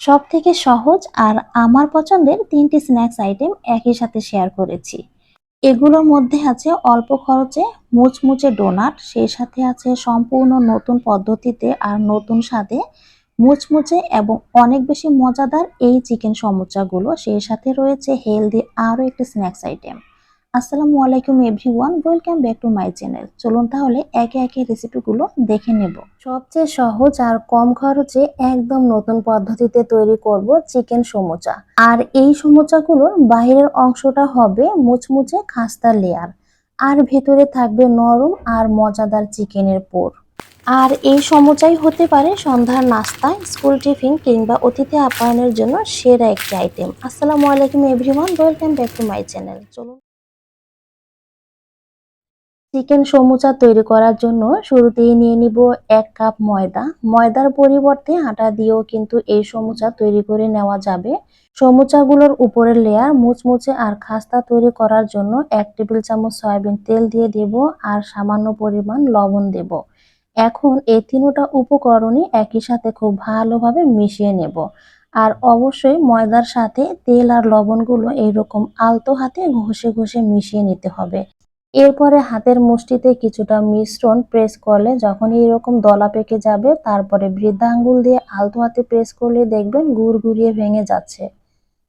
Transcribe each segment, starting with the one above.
সব থেকে সহজ আর আমার পছন্দের তিনটি স্ন্যাক্স আইটেম একই সাথে শেয়ার করেছি। এগুলোর মধ্যে আছে অল্প খরচে মুচমুচে ডোনাট, সেই সাথে আছে সম্পূর্ণ নতুন পদ্ধতিতে আর নতুন স্বাদে মুচমুচে এবং অনেক বেশি মজাদার এই চিকেন সমুচাগুলো, সেই সাথে রয়েছে হেলদি আরও একটি স্ন্যাক্স আইটেম। আসসালামু আলাইকুম everyone, welcome back to my channel. চলুন তাহলে একে একে রেসিপিগুলো দেখে নেব। সবচেয়ে সহজ আর কম খরচে একদম নতুন পদ্ধতিতে তৈরি করব চিকেন সমোচা। আর এই সমোচাগুলোর বাইরের অংশটা হবে মুচমুচে খাস্তা লেয়ার আর ভেতরে থাকবে নরম আর মজাদার চিকেনের পোর। আর এই সমোচাই হতে পারে সন্ধ্যার নাস্তা স্কুল টিফিন কিংবা অতিথি আপ্যায়নের জন্য সেরা একটি আইটেম আসসালামু আলাইকুম everyone, welcome back to my channel. চলুন চিকেন সমুচা তৈরি করার জন্য শুরুতেই নিয়ে নিব এক কাপ ময়দা। ময়দার পরিবর্তে আটা দিয়েও কিন্তু এই সমুচা তৈরি করে নেওয়া যাবে। সমুচাগুলোর উপরের লেয়ার মুচমুচে আর খাস্তা তৈরি করার জন্য এক টেবিল চামচ সয়াবিন তেল দিয়ে দেব আর সামান্য পরিমাণ লবণ দেব। এখন এই তিনোটা উপকরণই একই সাথে খুব ভালোভাবে মিশিয়ে নেব। আর অবশ্যই ময়দার সাথে তেল আর লবণগুলো এইরকম আলতো হাতে ঘষে ঘষে মিশিয়ে নিতে হবে। এরপরে হাতের মুষ্টিতে কিছুটা মিশ্রণ প্রেস করলে যখন এরকম দলা পেকে যাবে, তারপরে বৃদ্ধা আঙ্গুল দিয়ে আলতো হাতে প্রেস করলে দেখবেন গুড় গুড়িয়ে ভেঙে যাচ্ছে।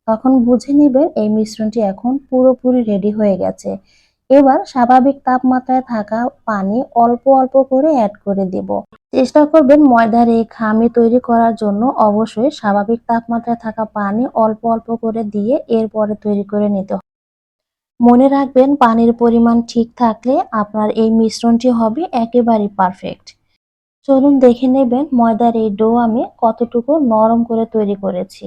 তখন বুঝে নেবেন এই মিশ্রণটি এখন পুরোপুরি রেডি হয়ে গেছে। এবার স্বাভাবিক তাপমাত্রায় থাকা পানি অল্প অল্প করে অ্যাড করে দেব। চেষ্টা করবেন ময়দার এই খামি তৈরি করার জন্য। অবশ্যই স্বাভাবিক তাপমাত্রায় থাকা পানি অল্প অল্প করে দিয়ে এরপরে তৈরি করে নিতে মনে রাখবেন, পানির পরিমাণ ঠিক থাকলে আপনার এই মিশ্রণটি হবে একেবারেই পারফেক্ট চলুন দেখে নেবেন ময়দার এই ডো আমি কতটুকু নরম করে তৈরি করেছি।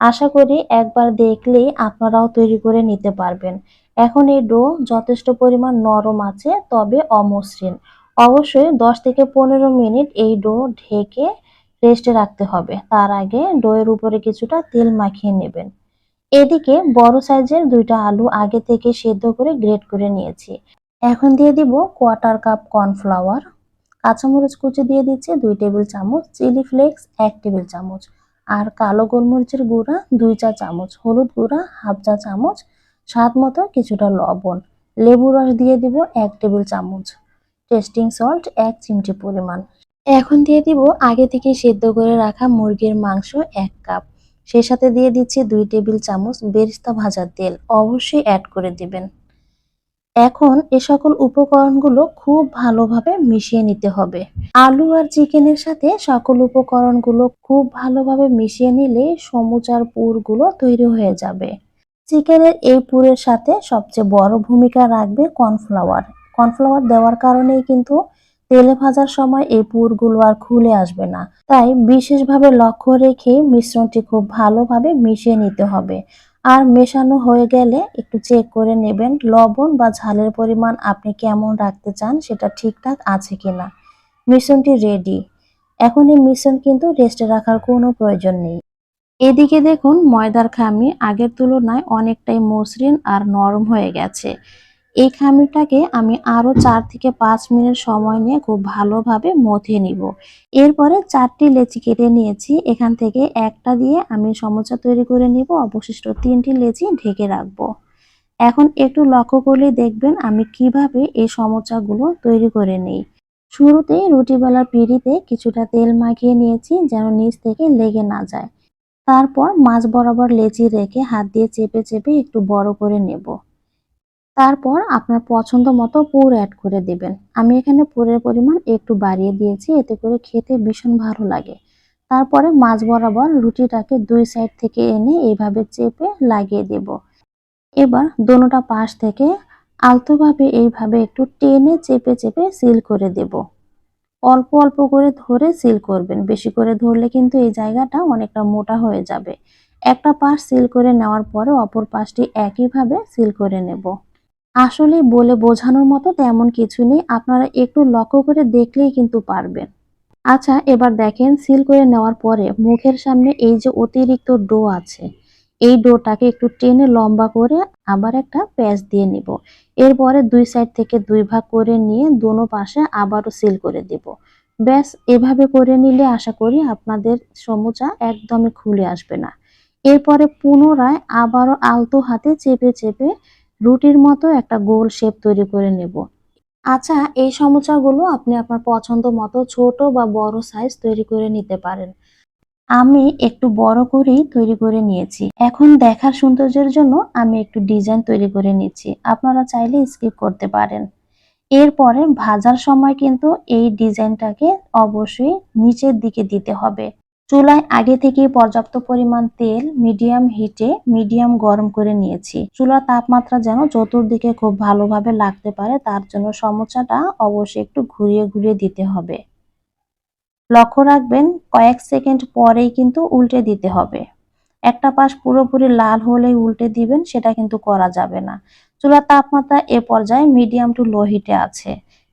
আশা করি একবার দেখলেই আপনারাও তৈরি করে নিতে পারবেন। এখন এই ডো যথেষ্ট পরিমাণ নরম আছে, তবে অমসৃণ। অবশ্যই দশ থেকে পনেরো মিনিট এই ডো ঢেকে রেস্টে রাখতে হবে। তার আগে ডোয়ের উপরে কিছুটা তেল মাখিয়ে নেবেন। এদিকে বড় সাইজের দুইটা আলু আগে থেকে সেদ্ধ করে গ্রেট করে নিয়েছি। এখন দিয়ে দিব কোয়ার্টার কাপ কর্নফ্লাওয়ার। কাঁচামরিচ কুচি দিয়ে দিচ্ছি দুই টেবিল চামচ, চিলি ফ্লেক্স এক টেবিল চামচ, আর কালো গোলমরিচের গুঁড়া দুই চা চামচ, হলুদ গুঁড়া হাফ চা চামচ, স্বাদ মতো কিছুটা লবণ। লেবু রস দিয়ে দিব এক টেবিল চামচ, টেস্টিং সল্ট এক চিমটি পরিমাণ। এখন দিয়ে দিব আগে থেকে সেদ্ধ করে রাখা মুরগির মাংস এক কাপ। সেই সাথে দিয়ে দিচ্ছি দুই টেবিল চামচ বেরিস্তা ভাজার তেল। অবশ্যই অ্যাড করে দিবেন। এখন এ সকল উপকরণগুলো খুব ভালোভাবে মিশিয়ে নিতে হবে। আলু আর চিকেনের সাথে সকল উপকরণগুলো খুব ভালোভাবে মিশিয়ে নিলে সমুচার পুরগুলো তৈরি হয়ে যাবে। চিকেনের এই পুরের সাথে সবচেয়ে বড় ভূমিকা রাখবে কর্নফ্লাওয়ার। কর্নফ্লাওয়ার দেওয়ার কারণেই কিন্তু তেলে ভাজার সময় এই পুরগুলো আর খুলে আসবে না। তাই বিশেষভাবে লক্ষ্য রেখে মিশ্রণটি খুব ভালোভাবে মিশিয়ে নিতে হবে। আর মেশানো হয়ে গেলে একটু চেক করে নেবেন লবণ বা ঝালের পরিমাণ আপনি কেমন রাখতে চান, সেটা ঠিকঠাক আছে কিনা। মিশ্রণটি রেডি এখন এই মিশ্রণ কিন্তু রেস্টে রাখার কোনো প্রয়োজন নেই। এদিকে দেখুন ময়দার খামি আগের তুলনায় অনেকটাই মসৃণ আর নরম হয়ে গেছে। এই খামিরটাকে আমি আরও চার থেকে পাঁচ মিনিট সময় নিয়ে খুব ভালোভাবে মথে নিব। এরপরে চারটি লেচি কেটে নিয়েছি। এখান থেকে একটা দিয়ে আমি সমোচা তৈরি করে নিব। অবশিষ্ট তিনটি লেচি ঢেকে রাখব। এখন একটু লক্ষ্য করলে দেখবেন আমি কীভাবে এই সমোচাগুলো তৈরি করে নিই। শুরুতেই রুটি বেলার পিড়িতে কিছুটা তেল মাখিয়ে নিয়েছি যেন নিচ থেকে লেগে না যায়। তারপর মাছ বরাবর লেচি রেখে হাত দিয়ে চেপে চেপে একটু বড় করে নেব। তারপর আপনার পছন্দ মতো পুর অ্যাড করে দেবেন। আমি এখানে পুরের পরিমাণ একটু বাড়িয়ে দিয়েছি, এতে করে খেতে ভীষণ ভালো লাগে। তারপরে মাছ বরাবর রুটিটাকে দুই সাইড থেকে এনে এইভাবে চেপে লাগিয়ে দেব। এবার দোনোটা পাশ থেকে আলতোভাবে এইভাবে একটু টেনে চেপে চেপে সিল করে দেব। অল্প অল্প করে ধরে সিল করবেন। বেশি করে ধরলে কিন্তু এই জায়গাটা অনেকটা মোটা হয়ে যাবে। একটা পাশ সিল করে নেওয়ার পরে অপর পাশটি একইভাবে সিল করে নেব। আসলে বলে বোঝানোর মতো তেমন কিছু নেই। আপনারা একটু লক্ষ্য করে দেখলেই কিন্তু পারবেন। আচ্ছা এবার দেখেন, সিল করে নেওয়ার পরে মুখের সামনে এই যে অতিরিক্ত ডো আছে, এই ডোটাকে একটু টেনে লম্বা করে আবার একটা প্যাচ দিয়ে নিব। এরপরে দুই সাইড থেকে দুই ভাগ করে নিয়ে দোনো পাশে আবারও সিল করে দিব। ব্যাস, এভাবে করে নিলে আশা করি আপনাদের সমুচা একদমই খুলে আসবে না। এরপরে পুনরায় আবারও আলতো হাতে চেপে চেপে রুটির মতো একটা গোল শেপ তৈরি করে নেব। আচ্ছা এই সমুচাগুলো আপনি আপনার পছন্দ মতো ছোট বা বড় সাইজ তৈরি করে নিতে পারেন। আমি একটু বড় করেই তৈরি করে নিয়েছি। এখন দেখার সৌন্দর্যের জন্য আমি একটু ডিজাইন তৈরি করে নিচ্ছি। আপনারা চাইলে স্কিপ করতে পারেন। এরপরে ভাজার সময় কিন্তু এই ডিজাইনটাকে অবশ্যই নিচের দিকে দিতে হবে। চুলায় আগে থেকে পর্যাপ্ত পরিমাণ তেল মিডিয়াম হিটে মিডিয়াম গরম করে নিয়েছি। চুলার তাপমাত্রা যেন চতুর্দিকে খুব ভালোভাবে লাগতে পারে, তার জন্য সমোচাটা অবশ্যই একটু ঘুরিয়ে ঘুরিয়ে দিতে হবে। লক্ষ্য রাখবেন, কয়েক সেকেন্ড পরেই কিন্তু উল্টে দিতে হবে। একটা পাশ পুরোপুরি লাল হলেই উল্টে দিবেন, সেটা কিন্তু করা যাবে না। চুলার তাপমাত্রা এ পর্যায়ে মিডিয়াম টু লো হিটে আছে।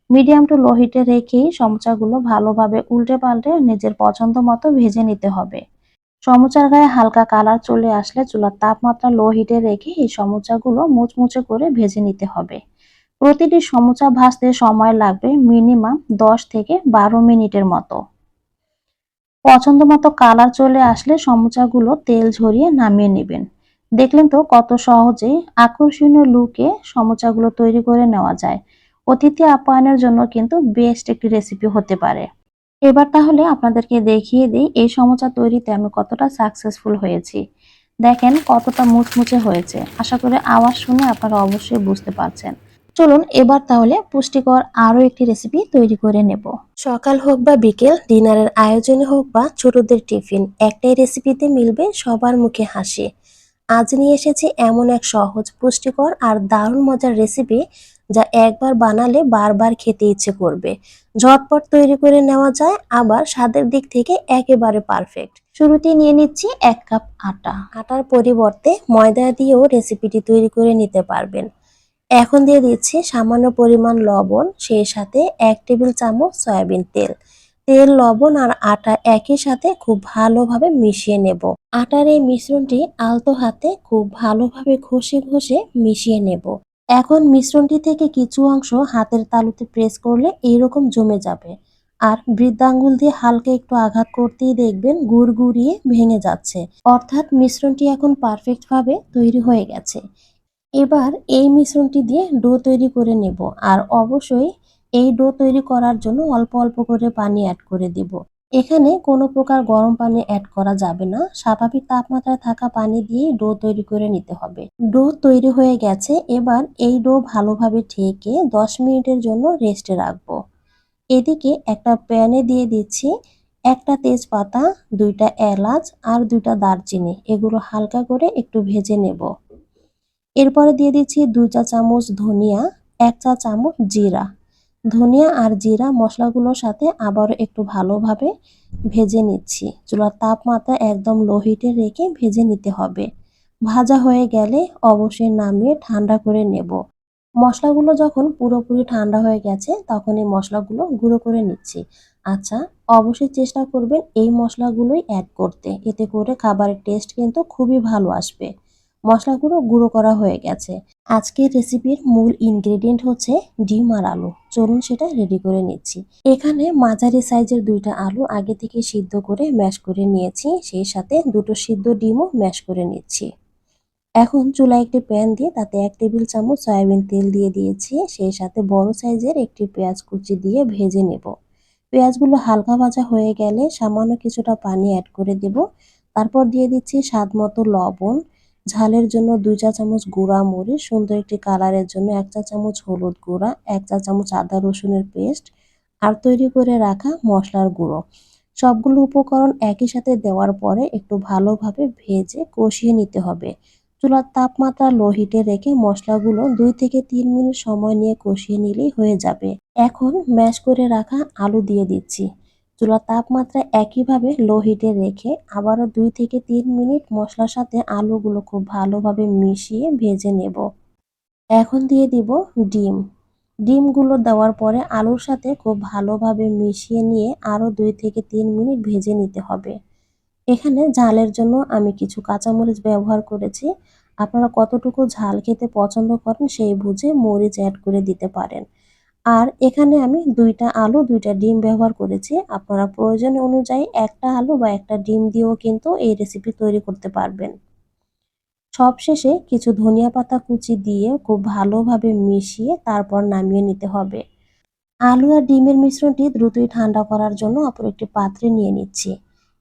মিডিয়াম টু লো হিটে রেখেই সমোচাগুলো ভালোভাবে উল্টে পাল্টে নিজের পছন্দ মতো ভেজে নিতে হবে। সমোচার গায়ে হালকা কালার চলে আসলে চুলার তাপমাত্রা লো হিটে রেখে এই সমোচাগুলো মুচমুচে করে ভেজে নিতে হবে। প্রতিটি সমোচা ভাজতে সময় লাগবে মিনিমাম দশ থেকে বারো মিনিটের মতো। পছন্দ মতো কালার চলে আসলে সমোচাগুলো তেল ঝরিয়ে নামিয়ে নেবেন। দেখলেন তো কত সহজেই আকর্ষণীয় লুকে সমোচাগুলো তৈরি করে নেওয়া যায়। অতিথি আপ্যায়নের জন্য কিন্তু বেস্ট একটি রেসিপি হতে পারে। এবার তাহলে আপনাদেরকে দেখিয়ে দিই এই সমোচা তৈরিতে আমি কতটা সাকসেসফুল হয়েছি। দেখেন কতটা মুচমুচে হয়েছে। আশা করি আওয়াজ শুনে আপনারা অবশ্যই বুঝতে পারছেন। চলুন এবার তাহলে পুষ্টিকর আরও একটি রেসিপি তৈরি করে নেব। সকাল হোক বা বিকেল, ডিনারের আয়োজনে হোক বা ছোটদের টিফিন, একটাই রেসিপিতে মিলবে সবার মুখে হাসি। আজ নিয়ে এসেছি এমন এক সহজ, পুষ্টিকর আর দারুণ মজার রেসিপি যা একবার বানালে বারবার খেতে ইচ্ছে করবে। ঝটপট তৈরি করে নেওয়া যায়, আবার স্বাদের দিক থেকে একেবারে পারফেক্ট শুরুতে নিয়ে নিচ্ছি এক কাপ আটা। আটার পরিবর্তে ময়দা দিয়েও রেসিপিটি তৈরি করে নিতে পারবেন। এখন দিয়ে দিচ্ছি সামান্য পরিমাণ লবণ, সেই সাথে এক টেবিল চামচ সয়াবিন তেল। তেল, লবণ আর আটা একই সাথে খুব ভালোভাবে মিশিয়ে নেব। আটার এই মিশ্রণটি আলতো হাতে খুব ভালোভাবে ঘষে ঘষে মিশিয়ে নেব। এখন মিশ্রণটি থেকে কিছু অংশ হাতের তালুতে প্রেস করলে এইরকম জমে যাবে। আর বৃদ্ধাঙ্গুল দিয়ে হালকা একটু আঘাত করতেই দেখবেন গুড় গুড়িয়ে ভেঙে যাচ্ছে। অর্থাৎ মিশ্রণটি এখন পারফেক্ট ভাবে তৈরি হয়ে গেছে। এবার এই মিশ্রণটি দিয়ে ডো তৈরি করে নেব। আর অবশ্যই এই ডো তৈরি করার জন্য অল্প অল্প করে পানি অ্যাড করে দিব। এখানে কোনো প্রকার গরম পানি অ্যাড করা যাবে না। স্বাভাবিক তাপমাত্রায় থাকা পানি দিয়ে ডো তৈরি করে নিতে হবে। ডো তৈরি হয়ে গেছে, এবার এই ডো ভালোভাবে ঠেকে দশ মিনিটের জন্য রেস্টে রাখব। এদিকে একটা প্যানে দিয়ে দিচ্ছি একটা তেজপাতা, দুইটা এলাচ আর দুইটা দারচিনি। এগুলো হালকা করে একটু ভেজে নেব। এরপরে দিয়ে দিচ্ছি দুই চা চামচ ধনিয়া, এক চা চামচ জিরা। ধনিয়া আর জিরা মশলাগুলোর সাথে আবার একটু ভালোভাবে ভেজে নিচ্ছি। চুলার তাপমাত্রা একদম লো হিটে রেখে ভেজে নিতে হবে। ভাজা হয়ে গেলে অবশ্যই নামিয়ে ঠান্ডা করে নেব। মশলাগুলো যখন পুরোপুরি ঠান্ডা হয়ে গেছে, তখন এই মশলাগুলো গুঁড়ো করে নিচ্ছি। আচ্ছা অবশ্যই চেষ্টা করবেন এই মশলাগুলোই অ্যাড করতে। এতে করে খাবারের টেস্ট কিন্তু খুবই ভালো আসবে। মশলাগুলো গুঁড়ো করা হয়ে গেছে। আজকের রেসিপির মূল ইনগ্রেডিয়েন্ট হচ্ছে ডিম আর আলু। চলুন সেটা রেডি করে নিচ্ছি। এখানে মাঝারি সাইজের দুইটা আলু আগে থেকে সিদ্ধ করে ম্যাশ করে নিয়েছি। সেই সাথে দুটো সিদ্ধ ডিমও ম্যাশ করে নিচ্ছি। এখন চুলায় একটি প্যান দিয়ে তাতে এক টেবিল চামচ সয়াবিন তেল দিয়ে দিয়েছি। সেই সাথে বড় সাইজের একটি পেঁয়াজ কুচি দিয়ে ভেজে নেব। পেঁয়াজগুলো হালকা ভাজা হয়ে গেলে সামান্য কিছুটা পানি অ্যাড করে দেব। তারপর দিয়ে দিচ্ছি স্বাদ মতো লবণ। ঝালের জন্য দুই চা চামচ গুঁড়া মরিচ, সুন্দর একটি কালারের জন্য এক চা চামচ হলুদ গুঁড়া, এক চা চামচ আদা রসুনের পেস্ট আর তৈরি করে রাখা মশলার গুঁড়ো। সবগুলো উপকরণ একই সাথে দেওয়ার পরে একটু ভালোভাবে ভেজে কষিয়ে নিতে হবে। চুলার তাপমাত্রা লো হিটে রেখে মশলাগুলো দুই থেকে তিন মিনিট সময় নিয়ে কষিয়ে নিলেই হয়ে যাবে। এখন ম্যাশ করে রাখা আলু দিয়ে দিচ্ছি। চুলার তাপমাত্রা একইভাবে লো হিটে রেখে আবারও দুই থেকে তিন মিনিট মশলার সাথে আলুগুলো খুব ভালোভাবে মিশিয়ে ভেজে নেব। এখন দিয়ে দিব ডিম। ডিমগুলো দেওয়ার পরে আলুর সাথে খুব ভালোভাবে মিশিয়ে নিয়ে আরও দুই থেকে তিন মিনিট ভেজে নিতে হবে। এখানে ঝালের জন্য আমি কিছু কাঁচামরিচ ব্যবহার করেছি। আপনারা কতটুকু ঝাল খেতে পছন্দ করেন সেই বুঝে মরিচ অ্যাড করে দিতে পারেন। আর এখানে আমি দুইটা আলু, দুইটা ডিম ব্যবহার করেছি। আপনারা প্রয়োজন অনুযায়ী একটা আলু বা একটা ডিম দিয়েও কিন্তু এই রেসিপি তৈরি করতে পারবেন। সবশেষে কিছু ধনিয়া পাতা কুচি দিয়ে খুব ভালোভাবে মিশিয়ে তারপর নামিয়ে নিতে হবে। আলু আর ডিমের মিশ্রণটি দ্রুতই ঠান্ডা করার জন্য অপর একটি পাত্রে নিয়ে নিচ্ছি।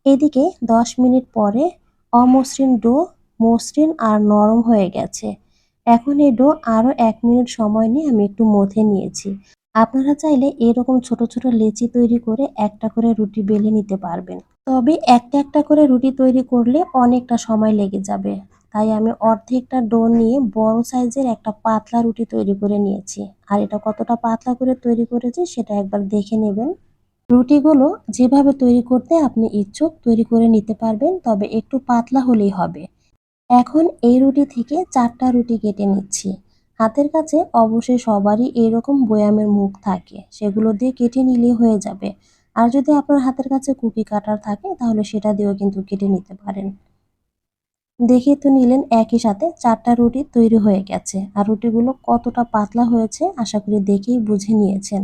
এদিকে 10 মিনিট পরে অমসৃণ ডো, মসৃণ আর নরম হয়ে গেছে। এখন এই ডো আরও এক মিনিট সময় নিয়ে আমি একটু মথে নিয়েছি। আপনারা চাইলে এরকম ছোট ছোট লেচি তৈরি করে একটা করে রুটি বেলে নিতে পারবেন। তবে একটা একটা করে রুটি তৈরি করলে অনেকটা সময় লেগে যাবে। তাই আমি অর্ধেকটা ডো নিয়ে বড় সাইজের একটা পাতলা রুটি তৈরি করে নিয়েছি। আর এটা কতটা পাতলা করে তৈরি করেছি সেটা একবার দেখে নেবেন। রুটিগুলো যেভাবে তৈরি করতে আপনি ইচ্ছুক তৈরি করে নিতে পারবেন, তবে একটু পাতলা হলেই হবে। এখন এই রুটি থেকে চারটা রুটি কেটে নিচ্ছি। হাতের কাছে অবশ্যই সবারই এরকম বয়ামের মুখ থাকে, সেগুলো দিয়ে কেটে নিলে হয়ে যাবে। আর যদি আপনার হাতের কাছে কুকি কাটার থাকে, তাহলে সেটা দিয়েও কিন্তু কেটে নিতে পারেন। দেখে তো নিলেন একই সাথে চারটা রুটি তৈরি হয়ে গেছে, আর রুটিগুলো কতটা পাতলা হয়েছে আশা করি দেখেই বুঝে নিয়েছেন।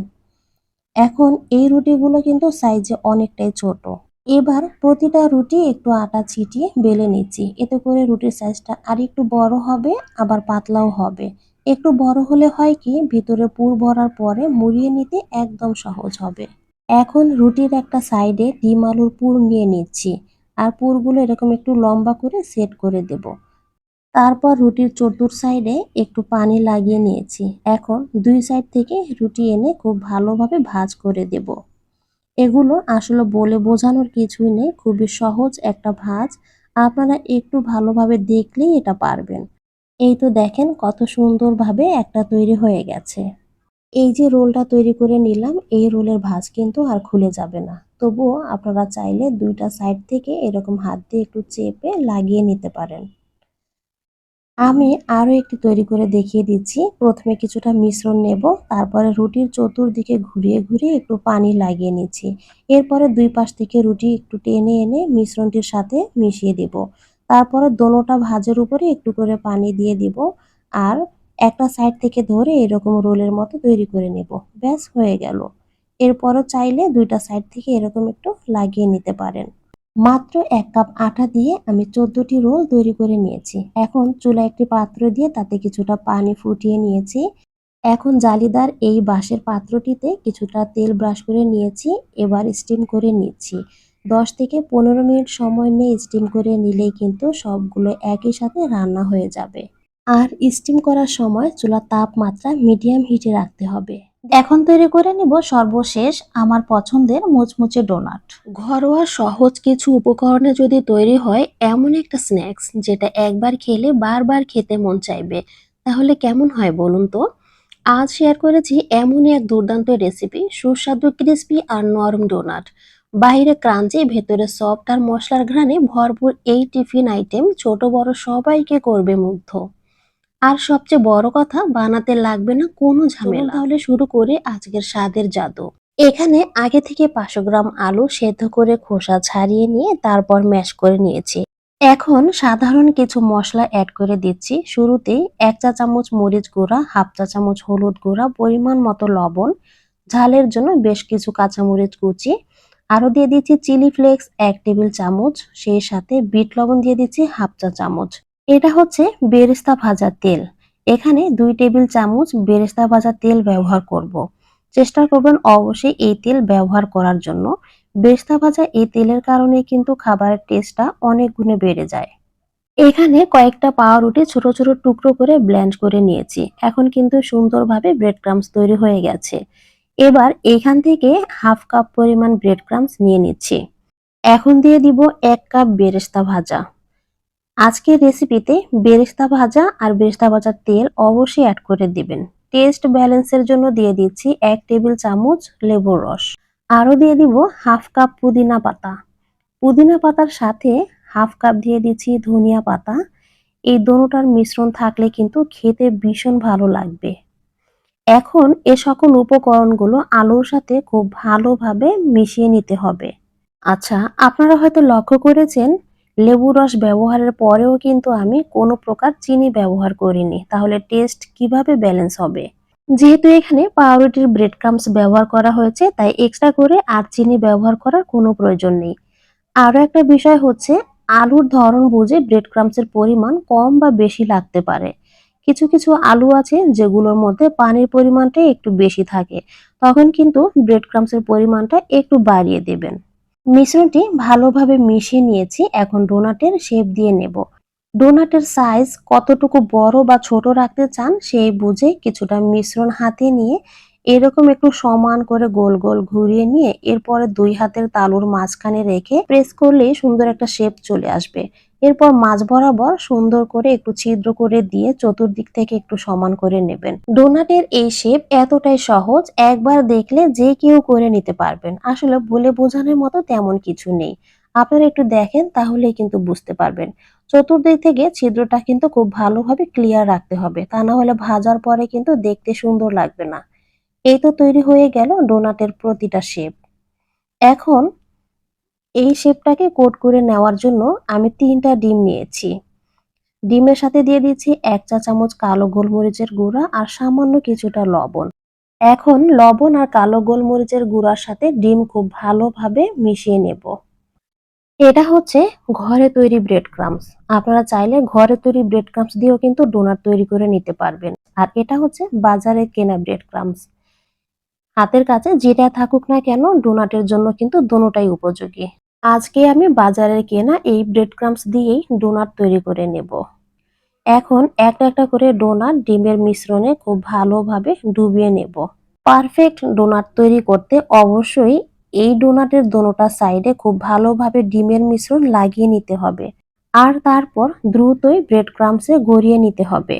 এখন এই রুটিগুলো কিন্তু সাইজে অনেকটাই ছোট। এবার প্রতিটা রুটি একটু আটা ছিটিয়ে বেলে নিচ্ছি। এতে করে রুটির সাইজটা আর একটু বড় হবে, আবার পাতলাও হবে। একটু বড় হলে হয় কি, ভিতরে পুর ভরার পরে মুড়িয়ে নিতে একদম সহজ হবে। এখন রুটির একটা সাইডে ডিম আলুর পুর নিয়ে নিচ্ছি। আর পুরগুলো এরকম একটু লম্বা করে সেট করে দেব। তারপর রুটির চতুর সাইডে একটু পানি লাগিয়ে নিয়েছি। এখন দুই সাইড থেকে রুটি এনে খুব ভালোভাবে ভাজ করে দেব। এগুলো আসলে বলে বোঝানোর কিছুই নেই। খুবই সহজ একটা ভাজ। আপনারা একটু ভালোভাবে দেখলেই এটা পারবেন। এই তো দেখেন কত সুন্দরভাবে একটা তৈরি হয়ে গেছে। এই যে রোলটা তৈরি করে নিলাম, এই রোলের ভাঁজ কিন্তু আর খুলে যাবে না। তবুও আপনারা চাইলে দুইটা সাইড থেকে এরকম হাত দিয়ে একটু চেপে লাগিয়ে নিতে পারেন। আমি আরও একটি তৈরি করে দেখিয়ে দিচ্ছি। প্রথমে কিছুটা মিশ্রণ নেব, তারপরে রুটির চতুর্দিকে ঘুরিয়ে ঘুরিয়ে একটু পানি লাগিয়ে নিচ্ছি। এরপরে দুই পাশ থেকে রুটি একটু টেনে এনে মিশ্রণটির সাথে মিশিয়ে দেব। তারপরে দোনোটা ভাজের উপরে একটু করে পানি দিয়ে দিব আর একটা সাইড থেকে ধরে এরকম রোলের মতো তৈরি করে নেব। ব্যাস, হয়ে গেল। এরপরও চাইলে দুইটা সাইড থেকে এরকম একটু লাগিয়ে নিতে পারেন। মাত্র এক কাপ আটা দিয়ে আমি চোদ্দটি রোল তৈরি করে নিয়েছি। এখন চুলা একটি পাত্র দিয়ে তাতে কিছুটা পানি ফুটিয়ে নিয়েছি। এখন জালিদার এই বাঁশের পাত্রটিতে কিছুটা তেল ব্রাশ করে নিয়েছি, এবার স্টিম করে নিচ্ছি। দশ থেকে পনেরো মিনিট সময় নিয়ে স্টিম করে নিলেই কিন্তু সবগুলো একই সাথে রান্না হয়ে যাবে। আর স্টিম করার সময় চুলার তাপমাত্রা মিডিয়াম হিটে রাখতে হবে। এখন তৈরি করে নিব সর্বশেষ আমার পছন্দের মুচমুচে ডোনাট। ঘরোয়া সহজ কিছু উপকরণে যদি তৈরি হয়, এমন একটা স্ন্যাক্স যেটা একবার খেলে বারবার খেতে মন চাইবে। তাহলে কেমন হয় বলুন তো? আজ শেয়ার করেছি এমনই এক দুর্দান্ত রেসিপি, সুস্বাদু ক্রিসপি আর নরম ডোনাট। বাইরে ক্রাঞ্চি, ভেতরে সফট আর মশলার ঘ্রাণে ভরপুর এই টিফিন আইটেম ছোট বড় সবাইকে করবে মুগ্ধ। আর সবচেয়ে বড় কথা বানাতে লাগবে না কোনো ঝামেলা। তাহলে শুরু করে আজকের স্বাদের জাদু। এখানে আগে থেকে পাঁচশো গ্রাম আলু সেদ্ধ করে খোসা ছাড়িয়ে নিয়ে তারপর ম্যাশ করে নিয়েছি। এখন সাধারণ কিছু মশলা অ্যাড করে দিচ্ছি। শুরুতেই এক চা চামচ মরিচ গুঁড়া হাফ চা চামচ হলুদ গুঁড়া পরিমাণ মতো লবণ ঝালের জন্য বেশ কিছু কাঁচামরিচ কুচি আরও দিয়ে দিচ্ছি চিলি ফ্লেক্স এক টেবিল চামচ সেই সাথে বিট লবণ দিয়ে দিচ্ছি হাফ চা চামচ। এটা হচ্ছে বেরেস্তা ভাজা তেল। এখানে দুই টেবিল চামচ বেরেস্তা ভাজা তেল ব্যবহার করব। চেষ্টা করবেন অবশ্যই এই তেল ব্যবহার করার জন্য। বেরেস্তা ভাজা এই তেলের কারণে কিন্তু খাবারের টেস্টটা অনেক গুণে বেড়ে যায়। এখানে কয়েকটা পাউরুটি ছোট ছোট টুকরো করে ব্লেন্ড করে নিয়েছি। এখন কিন্তু সুন্দরভাবে ব্রেড ক্রামস তৈরি হয়ে গেছে। এবার এখান থেকে হাফ কাপ পরিমাণ ব্রেড ক্রামস নিয়ে নিচ্ছি। এখন দিয়ে দিব এক কাপ বেরেস্তা ভাজা। আজকের রেসিপিতে বেরেস্তা ভাজা আর বেরেস্তা ভাজার তেল অবশ্যই অ্যাড করে দিবেন। টেস্ট ব্যালেন্সের জন্য দিয়ে দিচ্ছি এক টেবিল চামচ লেবুর রস। আরও দিয়ে দিব হাফ কাপ পুদিনা পাতা। পুদিনা পাতার সাথে হাফ কাপ দিয়ে দিচ্ছি ধনিয়া পাতা। এই দোনোটার মিশ্রণ থাকলে কিন্তু খেতে ভীষণ ভালো লাগবে। এখন এ সকল উপকরণগুলো আলুর সাথে খুব ভালোভাবে মিশিয়ে নিতে হবে। আচ্ছা আপনারা হয়তো লক্ষ্য করেছেন লেবু রস ব্যবহারের পরেও কিন্তু আমি কোনো প্রকার চিনি ব্যবহার করিনি। তাহলে টেস্ট কীভাবে ব্যালেন্স হবে? যেহেতু এখানে পাউরুটির ব্রেড ক্রামস ব্যবহার করা হয়েছে, তাই এক্সট্রা করে আর চিনি ব্যবহার করার কোনো প্রয়োজন নেই। আরও একটা বিষয় হচ্ছে, আলুর ধরন বুঝে ব্রেড ক্রামসের পরিমাণ কম বা বেশি লাগতে পারে। কিছু কিছু আলু আছে যেগুলোর মধ্যে পানির পরিমাণটা একটু বেশি থাকে, তখন কিন্তু ব্রেড ক্রামসের পরিমাণটা একটু বাড়িয়ে দেবেন। মিশ্রণটি ভালোভাবে মিশিয়ে নিয়েছি। এখন ডোনাটের শেপ দিয়ে নেব। ডোনাটের সাইজ কতটুকু বড় বা ছোট রাখতে চান সেই বুঝে কিছুটা মিশ্রণ হাতে নিয়ে এরকম একটু সমান করে গোল গোল ঘুরিয়ে নিয়ে এরপরে দুই হাতের তালুর মাঝখানে রেখে প্রেস করলে সুন্দর একটা শেপ চলে আসবে। এরপর মাঝ বরাবর সুন্দর করে একটু ছিদ্র করে দিয়ে চতুর্দিক থেকে একটু সমান করে নেবেন। ডোনাটের এই শেপ এতটাই সহজ, একবার দেখলে যে কেউ করে নিতে পারবেন। আসলে বলে বোঝানোর মতো তেমন কিছু নেই। আপনারা একটু দেখেন, তাহলেই কিন্তু বুঝতে পারবেন। চতুর্দিক থেকে ছিদ্রটা কিন্তু খুব ভালোভাবে ক্লিয়ার রাখতে হবে। তা না হলে ভাজার পরে কিন্তু দেখতে সুন্দর লাগবে না। এই তো তৈরি হয়ে গেল ডোনাটের প্রতিটা শেপ এখন এই শেপটাকে কোট করে নেওয়ার জন্য আমি তিনটা ডিম নিয়েছি। ডিমের সাথে দিয়ে দিচ্ছি এক চা চামচ কালো গোলমরিচের গুঁড়া আর সামান্য কিছুটা লবণ। এখন লবণ আর কালো গোলমরিচের গুঁড়ার সাথে ডিম খুব ভালোভাবে মিশিয়ে নেব। এটা হচ্ছে ঘরে তৈরি ব্রেড ক্রামস আপনারা চাইলে ঘরে তৈরি ব্রেড ক্রামস দিয়েও কিন্তু ডোনাট তৈরি করে নিতে পারবেন। আর এটা হচ্ছে বাজারে কেনা ব্রেড ক্রামস হাতের কাছে যেটা থাকুক না কেন ডোনাটের জন্য কিন্তু দোনোটাই উপযোগী। আজকে আমি বাজারে কেনা এই ব্রেড ক্রামস দিয়েই ডোনাট তৈরি করে নেব। এখন একটা একটা করে ডোনাট ডিমের মিশ্রণে খুব ভালোভাবে ডুবিয়ে নেব। পারফেক্ট ডোনাট তৈরি করতে অবশ্যই এই ডোনাটের দোনোটা সাইডে খুব ভালোভাবে ডিমের মিশ্রণ লাগিয়ে নিতে হবে। আর তারপর দ্রুতই ব্রেড ক্রামসে গড়িয়ে নিতে হবে।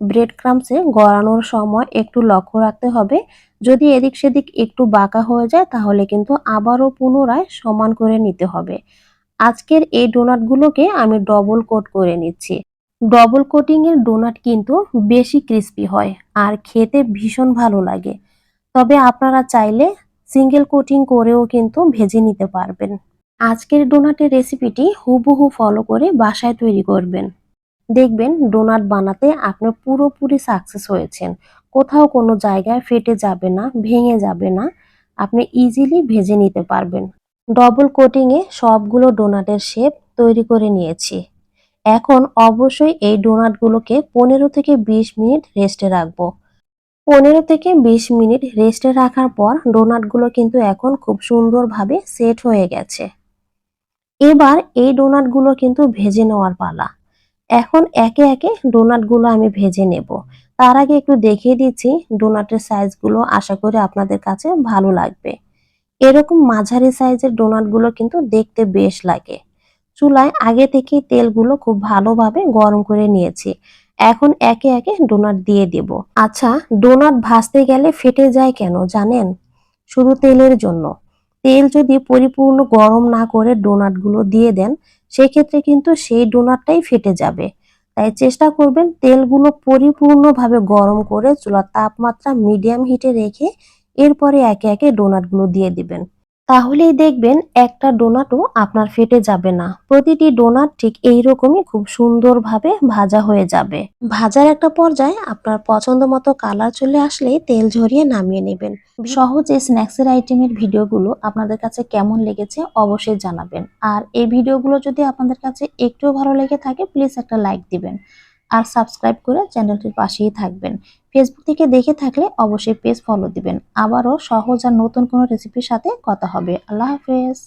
ব্রেড ক্রামসে গড়ানোর সময় একটু লক্ষ্য রাখতে হবে। যদি এদিক সেদিক একটু বাঁকা হয়ে যায়, তাহলে কিন্তু আবারও পুনরায় সমান করে নিতে হবে। আজকের এই ডোনাটগুলোকে আমি ডবল কোট করে নিচ্ছি। ডবল কোটিংয়ের ডোনাট কিন্তু বেশি ক্রিস্পি হয় আর খেতে ভীষণ ভালো লাগে। তবে আপনারা চাইলে সিঙ্গেল কোটিং করেও কিন্তু ভেজে নিতে পারবেন। আজকের ডোনাটের রেসিপিটি হুবহু ফলো করে বাসায় তৈরি করবেন। দেখবেন ডোনাট বানাতে আপনি পুরোপুরি সাকসেস হয়েছেন। কোথাও কোনো জায়গায় ফেটে যাবে না, ভেঙে যাবে না, আপনি ইজিলি ভেজে নিতে পারবেন। ডবল কোটিংয়ে সবগুলো ডোনাটের শেপ তৈরি করে নিয়েছি। এখন অবশ্যই এই ডোনাটগুলোকে পনেরো থেকে বিশ মিনিট রেস্টে রাখব। পনেরো থেকে বিশ মিনিট রেস্টে রাখার পর ডোনাটগুলো কিন্তু এখন খুব সুন্দরভাবে সেট হয়ে গেছে। এবার এই ডোনাটগুলো কিন্তু ভেজে নেওয়ার পালা। এখন একে একে ডোনাটগুলো আমি ভেজে নেব। তার আগে একটু দেখিয়ে দিচ্ছি ডোনাটের সাইজগুলো আশা করি আপনাদের কাছে ভালো লাগবে। এরকম মাঝারি সাইজের ডোনাটগুলো কিন্তু দেখতে বেশ লাগে। চুলায় আগে থেকেই তেলগুলো খুব ভালোভাবে গরম করে নিয়েছি। এখন একে একে ডোনাট দিয়ে দেব। আচ্ছা ডোনাট ভাজতে গেলে ফেটে যায় কেন জানেন? শুধু তেলের জন্য। তেল যদি পরিপূর্ণ গরম না করে ডোনাটগুলো দিয়ে দেন সেক্ষেত্রে কিন্তু সেই ডোনারটাই ফেটে যাবে। তাই চেষ্টা করবেন তেলগুলো পরিপূর্ণভাবে গরম করে চুলার তাপমাত্রা মিডিয়াম হিটে রেখে এরপরে একে একে ডোনাটগুলো দিয়ে দিবেন। তাহলেই দেখবেন একটা ডোনাটও আপনার ফেটে যাবে না। প্রতিটি ডোনাট ঠিক এইরকমই খুব সুন্দরভাবে ভাজা হয়ে যাবে। ভাজার একটা পর্যায়ে আপনার পছন্দ মতো কালার চলে আসলেই তেল ঝরিয়ে নামিয়ে নেবেন। সহজ এই স্ন্যাক্সের আইটেমের ভিডিওগুলো আপনাদের কাছে কেমন লেগেছে অবশ্যই জানাবেন। আর এই ভিডিওগুলো যদি আপনাদের কাছে একটুও ভালো লেগে থাকে প্লিজ একটা লাইক দিবেন। আর সাবস্ক্রাইব করে চ্যানেলটির পাশেই থাকবেন। ফেসবুক থেকে দেখে থাকলে অবশ্যই পেজ ফলো দিবেন। আবারও সহজ আর নতুন কোনো রেসিপির সাথে কথা হবে। আল্লাহ হাফেজ।